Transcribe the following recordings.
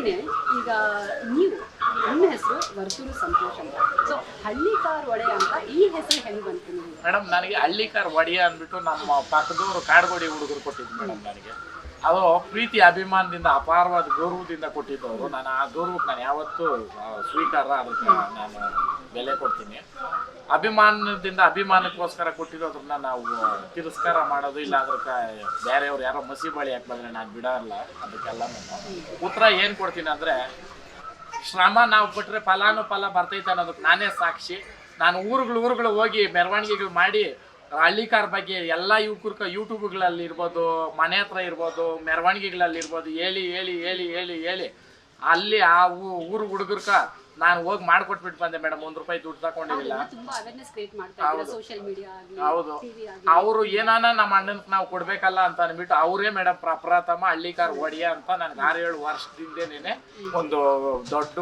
ಹಾಗೇನೆ ಈಗ ನೀವು ನಿಮ್ಮ ಹೆಸರು ವರ್ತೂರು ಸಂತೋಷ್ ಅಂತ. ಸೊ ಹಳ್ಳಿಕಾರ್ ಒಡೆಯ ಅಂತ ಈ ಹೆಸರು ಹೆಂಗ್ ಬಂತು ನಿಮಗೆ? ಮೇಡಮ್ ನನಗೆ ಹಳ್ಳಿಕಾರ್ ಒಡೆಯ ಅಂದ್ಬಿಟ್ಟು ನಮ್ಮ ಪಕ್ಕದವರು ಕಾಡ್ಗೋಡಿ ಹುಡುಗರು ಕೊಟ್ಟಿದ್ದು ಮೇಡಮ್ ನನಗೆ. ಅದು ಪ್ರೀತಿ ಅಭಿಮಾನದಿಂದ ಅಪಾರವಾದ ಗೌರವದಿಂದ ಕೊಟ್ಟಿದ್ದವರು. ನಾನು ಆ ಗೌರವಕ್ಕೆ ನಾನು ಯಾವತ್ತೂ ಸ್ವೀಕಾರ ಅದಕ್ಕೆ ನಾನು ಬೆಲೆ ಕೊಡ್ತೀನಿ. ಅಭಿಮಾನದಿಂದ ಅಭಿಮಾನಕ್ಕೋಸ್ಕರ ಕೊಟ್ಟಿರೋದನ್ನ ನಾವು ತಿರಸ್ಕಾರ ಮಾಡೋದು, ಇಲ್ಲ ಅದಕ್ಕೆ ಬೇರೆಯವ್ರು ಯಾರೋ ಮಸಿ ಬಳಿ ಯಾಕೆ ಬಂದ್ರೆ ನಾನು ಬಿಡೋಲ್ಲ, ಅದಕ್ಕೆಲ್ಲ ಉತ್ತರ ಏನು ಕೊಡ್ತೀನಿ ಅಂದರೆ, ಶ್ರಮ ನಾವು ಕೊಟ್ಟರೆ ಫಲಾನು ಫಲ ಬರ್ತೈತೆ ಅನ್ನೋದಕ್ಕೆ ನಾನೇ ಸಾಕ್ಷಿ. ನಾನು ಊರುಗಳು ಊರುಗಳು ಹೋಗಿ ಮೆರವಣಿಗೆಗಳು ಮಾಡಿ, ಹಳ್ಳಿಕಾರ ಬಗ್ಗೆ ಎಲ್ಲ ಯುವಕರ್ಕ ಯೂಟ್ಯೂಬ್ಗಳಲ್ಲಿ ಇರ್ಬೋದು, ಮನೆ ಹತ್ರ ಇರ್ಬೋದು, ಮೆರವಣಿಗೆಗಳಲ್ಲಿ ಇರ್ಬೋದು, ಹೇಳಿ ಹೇಳಿ ಹೇಳಿ ಹೇಳಿ ಹೇಳಿ ಅಲ್ಲಿ ಆ ಊರು ಹುಡುಗರ್ಕ ನಾನು ಹೋಗಿ ಮಾಡ್ಕೊಟ್ಬಿಟ್ಟು ಬಂದೆ ಮೇಡಮ್ ಒಂದ್ ರೂಪಾಯಿ ದುಡ್ಡು ತಗೊಂಡಿಲ್ಲ ತುಂಬಾ ಅವೇರ್ನೆಸ್ ಕ್ರಿಯೇಟ್ ಮಾಡ್ತಾ ಇದ್ದೀರಾ ಸೋಷಿಯಲ್ ಮೀಡಿಯಾ ಆಗಲಿ ಹೌದು. ಅವರು ಏನಾನ ನಮ್ಮ ಅಣ್ಣನ್ ನಾವು ಕೊಡ್ಬೇಕಲ್ಲ ಅಂತ ಅನ್ಬಿಟ್ಟು ಅವರೇ ಮೇಡಮ್ ಪ್ರಪ್ರಥಮ ಹಳ್ಳಿಕಾರ್ ಒಡೆಯ ಅಂತ ನನ್ಗೆ ಆರು ಏಳು ವರ್ಷದಿಂದೇನೆ ಒಂದು ದೊಡ್ಡ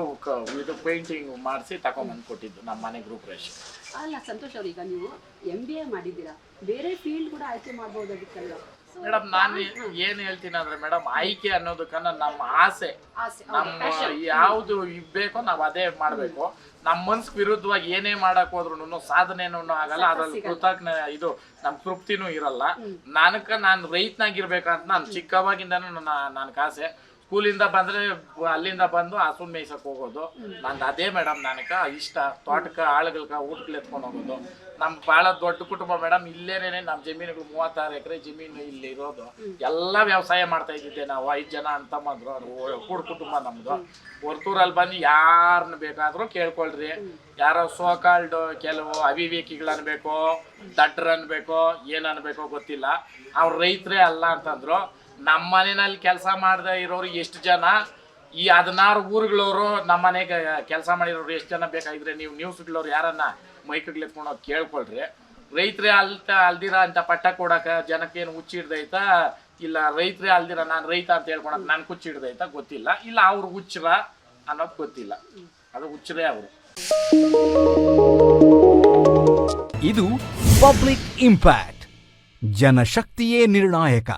ಇದು ಪೇಂಟಿಂಗ್ ಮಾಡಿಸಿ ತಗೊಂಬಂದು ಕೊಟ್ಟಿದ್ದು ನಮ್ಮ ಮನೆ ಗ್ರೂಪ್ ರೇಷ್ ಅಲ್ಲ ಸಂತೋಷ್ ಅವ್ರು ಈಗ ನೀವು ಎಂ ಬಿ ಎ ಮಾಡಿದ್ದೀರಾ. ಬೇರೆ ಫೀಲ್ಡ್ ಕೂಡ ಆಯ್ಕೆ ಮಾಡ್ಬೋದಾಗಿತ್ತಲ್ಲ So, ಮೇಡಮ್ ನಾನು ಏನು ಹೇಳ್ತೀನಿ ಅಂದ್ರೆ ಮೇಡಮ್ ಆಯ್ಕೆ ಅನ್ನೋದಕ್ಕನ್ನ ನಮ್ಮ ಆಸೆ. ಆಸೆ ನಮ್ಮ ಯಾವ್ದು ಬೇಕೋ ನಾವ್ ಅದೇ ಮಾಡ್ಬೇಕು. ನಮ್ಮ ಮನ್ಸ್ ವಿರುದ್ಧವಾಗಿ ಏನೇ ಮಾಡಕ್ ಹೋದ್ರು ಸಾಧನೆನೂ ಆಗಲ್ಲ ಅದ್ರಲ್ಲಿ ಕೃತಜ್ಞ ಇದು ನಮ್ ತೃಪ್ತಿನೂ ಇರಲ್ಲ. ನನಕ ನಾನು ರೈತನಾಗಿರ್ಬೇಕಂತ ನಾನು ಚಿಕ್ಕವಾಗಿಂದನೂ ನನ್ನ ಆಸೆ. ಸ್ಕೂಲಿಂದ ಬಂದ್ರೆ ಅಲ್ಲಿಂದ ಬಂದು ಹಸು ಮೇಯ್ಸಕ್ ಹೋಗೋದು. ನಂದು ಅದೇ ಮೇಡಮ್ ನನಗೆ ಇಷ್ಟ. ತೋಟಕ್ಕೆ ಆಳುಗಳ್ಗೆ ಊಟಕ್ಕೆ ಎತ್ಕೊಂಡು ಹೋಗೋದು. ನಮ್ಮ ಬಹಳ ದೊಡ್ಡ ಕುಟುಂಬ ಮೇಡಮ್, ಇಲ್ಲೇನೇನೆ ನಮ್ಮ ಜಮೀನುಗಳು ಮೂವತ್ತಾರು ಎಕರೆ ಜಮೀನು ಇಲ್ಲಿ ಇರೋದು. ಎಲ್ಲ ವ್ಯವಸಾಯ ಮಾಡ್ತಾ ಇದ್ದಿದ್ದೆ ನಾವು. ಐದು ಜನ ಅಂತ ಅವ್ರು ಕೂಡ ಕುಟುಂಬ ನಮ್ಮದು ಹೊರ್ತೂರಲ್ಲಿ ಬಂದು ಯಾರನ್ನ ಬೇಕಾದರೂ ಕೇಳ್ಕೊಳ್ರಿ. ಯಾರೋ ಸೋಕಾಲ್ಡ್ ಕೆಲವು ಅವಿವೇಕಿಗಳು ಅನ್ಬೇಕು, ದಡ್ರ ಅನ್ಬೇಕು, ಏನ್ ಅನ್ಬೇಕು ಗೊತ್ತಿಲ್ಲ. ಅವ್ರು ರೈತರೇ ಅಲ್ಲ ಅಂತಂದ್ರು. ನಮ್ಮ ಮನೆಯಲ್ಲಿ ಕೆಲಸ ಮಾಡದೆ ಇರೋರು ಎಷ್ಟು ಜನ? ಈ ಹದಿನಾರು ಊರುಗಳವರು ನಮ್ಮ ಮನೆಗೆ ಕೆಲಸ ಮಾಡಿರೋರು ಎಷ್ಟು ಜನ ಬೇಕಾಗಿದ್ರೆ ನೀವು ನ್ಯೂಸ್ಗಳವ್ರು ಯಾರನ್ನ ಮೈಕಗಳು ಎತ್ಕೊಂಡು ಹೋಗಿ ಕೇಳ್ಕೊಳ್ರಿ. ರೈತರೇ ಅಲ್ತ ಅಲ್ದಿರ ಅಂತ ಪಟ್ಟ ಕೊಡಕ ಜನಕ್ಕೇನು ಹುಚ್ಚಿಡ್ದೈತ ಇಲ್ಲ ರೈತರೇ ಅಲ್ದಿರ ನಾನು ರೈತ ಅಂತ ಹೇಳ್ಕೊಳಕ್ ನಾನು ಹುಚ್ಚಿಡ್ದೈತಾ ಗೊತ್ತಿಲ್ಲ. ಇಲ್ಲ ಅವ್ರು ಹುಚ್ಚರ ಅನ್ನೋದು ಗೊತ್ತಿಲ್ಲ. ಅದು ಹುಚ್ಚರೇ ಅವರು. ಇದು ಪಬ್ಲಿಕ್ ಇಂಪ್ಯಾಕ್ಟ್. ಜನಶಕ್ತಿಯೇ ನಿರ್ಣಾಯಕ.